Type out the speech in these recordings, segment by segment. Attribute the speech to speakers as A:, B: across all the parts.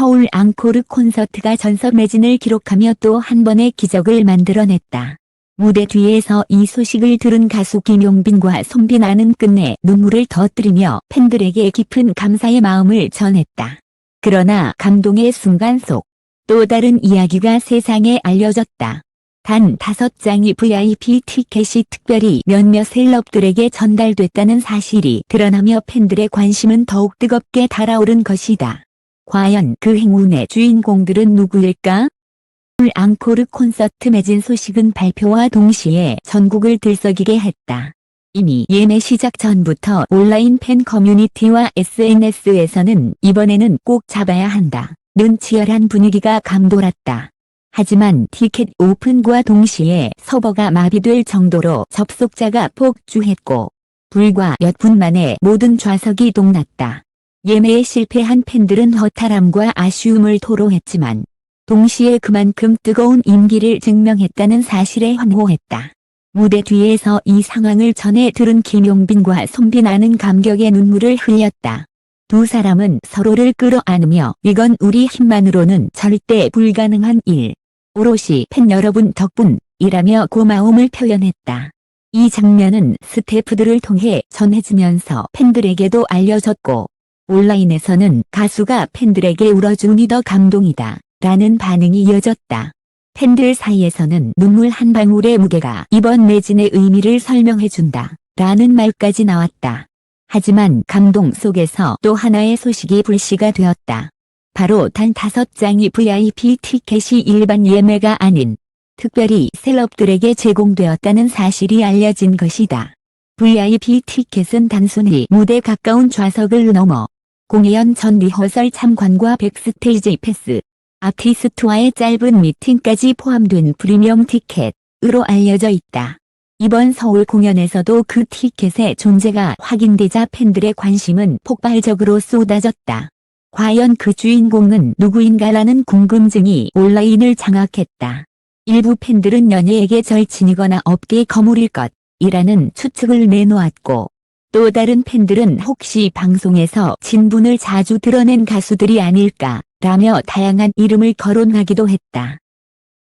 A: 서울 앙코르 콘서트가 전석 매진을 기록하며 또 한 번의 기적을 만들어냈다. 무대 뒤에서 이 소식을 들은 가수 김용빈과 손빈아는 끝내 눈물을 터뜨리며 팬들에게 깊은 감사의 마음을 전했다. 그러나 감동의 순간 속 또 다른 이야기가 세상에 알려졌다. 단 다섯 장이 VIP 티켓이 특별히 몇몇 셀럽들에게 전달됐다는 사실이 드러나며 팬들의 관심은 더욱 뜨겁게 달아오른 것이다. 과연 그 행운의 주인공들은 누구일까? 서울 앙코르 콘서트 매진 소식은 발표와 동시에 전국을 들썩이게 했다. 이미 예매 시작 전부터 온라인 팬 커뮤니티와 SNS에서는 이번에는 꼭 잡아야 한다. 는 치열한 분위기가 감돌았다. 하지만 티켓 오픈과 동시에 서버가 마비될 정도로 접속자가 폭주했고 불과 몇 분 만에 모든 좌석이 동났다. 예매에 실패한 팬들은 허탈함과 아쉬움을 토로했지만 동시에 그만큼 뜨거운 임기를 증명했다는 사실에 환호했다. 무대 뒤에서 이 상황을 전해 들은 김용빈과 손빈아는 감격의 눈물을 흘렸다. 두 사람은 서로를 끌어안으며 이건 우리 힘만으로는 절대 불가능한 일. 오롯이 팬 여러분 덕분이라며 고마움을 표현했다. 이 장면은 스태프들을 통해 전해지면서 팬들에게도 알려졌고 온라인에서는 가수가 팬들에게 울어주니 더 감동이다 라는 반응이 이어졌다. 팬들 사이에서는 눈물 한 방울의 무게가 이번 매진의 의미를 설명해준다 라는 말까지 나왔다. 하지만 감동 속에서 또 하나의 소식이 불씨가 되었다. 바로 단 다섯 장이 VIP 티켓이 일반 예매가 아닌 특별히 셀럽들에게 제공되었다는 사실이 알려진 것이다. VIP 티켓은 단순히 무대 가까운 좌석을 넘어 공연 전 리허설 참관과 백스테이지 패스, 아티스트와의 짧은 미팅까지 포함된 프리미엄 티켓으로 알려져 있다. 이번 서울 공연에서도 그 티켓의 존재가 확인되자 팬들의 관심은 폭발적으로 쏟아졌다. 과연 그 주인공은 누구인가라는 궁금증이 온라인을 장악했다. 일부 팬들은 연예에게 절친이거나 업계 거물일 것 이라는 추측을 내놓았고 또 다른 팬들은 혹시 방송에서 진분을 자주 드러낸 가수들이 아닐까 라며 다양한 이름을 거론하기도 했다.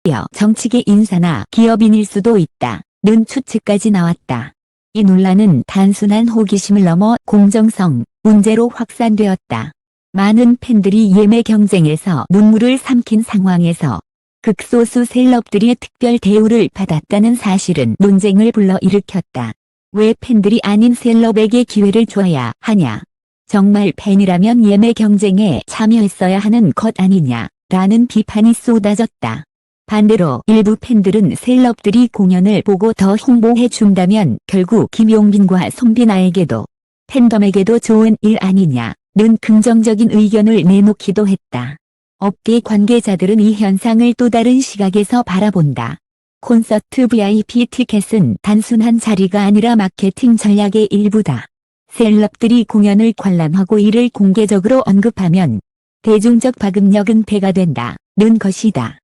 A: 이어 정치계 인사나 기업인일 수도 있다. 는 추측까지 나왔다. 이 논란은 단순한 호기심을 넘어 공정성 문제로 확산되었다. 많은 팬들이 예매 경쟁에서 눈물을 삼킨 상황에서 극소수 셀럽들이 특별 대우를 받았다는 사실은 논쟁을 불러일으켰다. 왜 팬들이 아닌 셀럽에게 기회를 줘야 하냐? 정말 팬이라면 예매 경쟁에 참여했어야 하는 것 아니냐? 라는 비판이 쏟아졌다. 반대로 일부 팬들은 셀럽들이 공연을 보고 더 홍보해 준다면 결국 김용빈과 손빈아에게도 팬덤에게도 좋은 일 아니냐는 긍정적인 의견을 내놓기도 했다. 업계 관계자들은 이 현상을 또 다른 시각에서 바라본다. 콘서트 VIP 티켓은 단순한 자리가 아니라 마케팅 전략의 일부다. 셀럽들이 공연을 관람하고 이를 공개적으로 언급하면 대중적 파급력은 배가 된다. 는 것이다.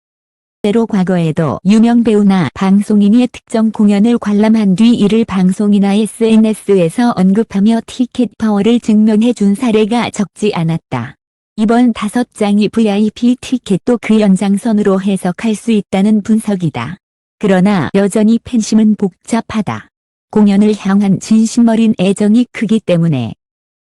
A: 때로 과거에도 유명 배우나 방송인이 특정 공연을 관람한 뒤 이를 방송이나 SNS에서 언급하며 티켓 파워를 증명해 준 사례가 적지 않았다. 이번 다섯 장이 VIP 티켓도 그 연장선으로 해석할 수 있다는 분석이다. 그러나 여전히 팬심은 복잡하다. 공연을 향한 진심 어린 애정이 크기 때문에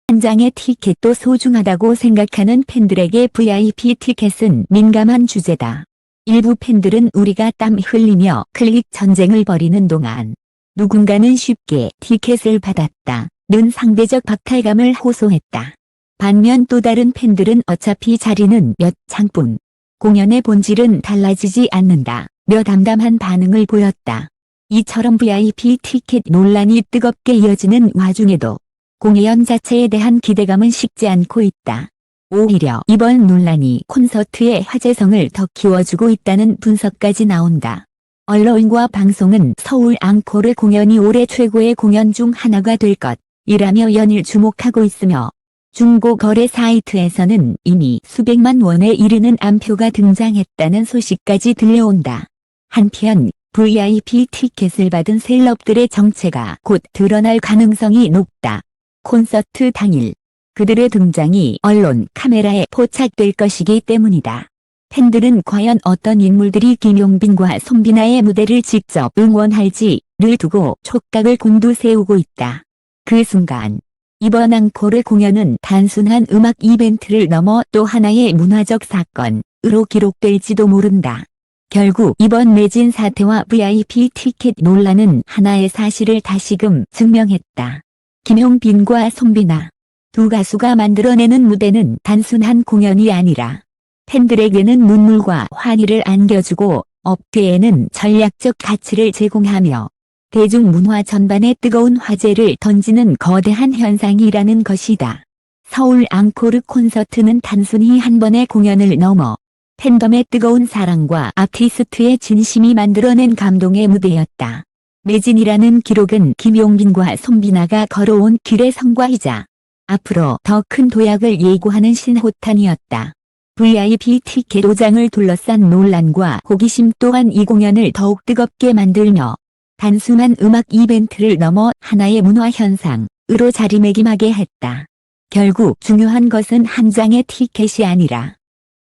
A: 한 장의 티켓도 소중하다고 생각하는 팬들에게 VIP 티켓은 민감한 주제다. 일부 팬들은 우리가 땀 흘리며 클릭 전쟁을 벌이는 동안 누군가는 쉽게 티켓을 받았다. 는 상대적 박탈감을 호소했다. 반면 또 다른 팬들은 어차피 자리는 몇 장뿐. 공연의 본질은 달라지지 않는다. 며 담담한 반응을 보였다. 이처럼 VIP 티켓 논란이 뜨겁게 이어지는 와중에도 공연 자체에 대한 기대감은 식지 않고 있다. 오히려 이번 논란이 콘서트의 화제성을 더 키워주고 있다는 분석까지 나온다. 언론과 방송은 서울 앙코르 공연이 올해 최고의 공연 중 하나가 될 것이라며 연일 주목하고 있으며 중고 거래 사이트에서는 이미 수백만 원에 이르는 암표가 등장했다는 소식까지 들려온다. 한편 VIP 티켓을 받은 셀럽들의 정체가 곧 드러날 가능성이 높다. 콘서트 당일 그들의 등장이 언론 카메라에 포착될 것이기 때문이다. 팬들은 과연 어떤 인물들이 김용빈과 손비나의 무대를 직접 응원할지를 두고 촉각을 곤두세우고 있다. 그 순간 이번 앙코르 공연은 단순한 음악 이벤트를 넘어 또 하나의 문화적 사건으로 기록될지도 모른다. 결국 이번 매진 사태와 VIP 티켓 논란은 하나의 사실을 다시금 증명했다. 김용빈과 손비나 두 가수가 만들어내는 무대는 단순한 공연이 아니라 팬들에게는 눈물과 환희를 안겨주고 업계에는 전략적 가치를 제공하며 대중문화 전반에 뜨거운 화제를 던지는 거대한 현상이라는 것이다. 서울 앙코르 콘서트는 단순히 한 번의 공연을 넘어 팬덤의 뜨거운 사랑과 아티스트의 진심이 만들어낸 감동의 무대였다. 매진이라는 기록은 김용빈과 손비나가 걸어온 길의 성과이자 앞으로 더 큰 도약을 예고하는 신호탄이었다. VIP 티켓 5장을 둘러싼 논란과 호기심 또한 이 공연을 더욱 뜨겁게 만들며 단순한 음악 이벤트를 넘어 하나의 문화 현상으로 자리매김하게 했다. 결국 중요한 것은 한 장의 티켓이 아니라 이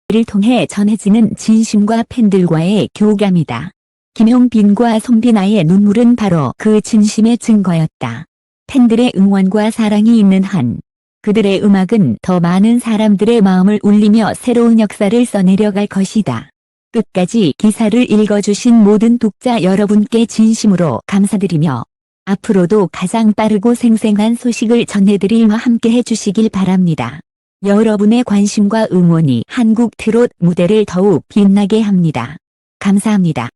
A: 를 통해 전해지는 진심과 팬들과의 교감이다. 김용빈과 손비나의 눈물은 바로 그 진심의 증거였다. 팬들의 응원과 사랑이 있는 한 그들의 음악은 더 많은 사람들의 마음을 울리며 새로운 역사를 써내려갈 것이다. 끝까지 기사를 읽어주신 모든 독자 여러분께 진심으로 감사드리며 앞으로도 가장 빠르고 생생한 소식을 전해드리며 함께 해주시길 바랍니다. 여러분의 관심과 응원이 한국 트롯 무대를 더욱 빛나게 합니다. 감사합니다.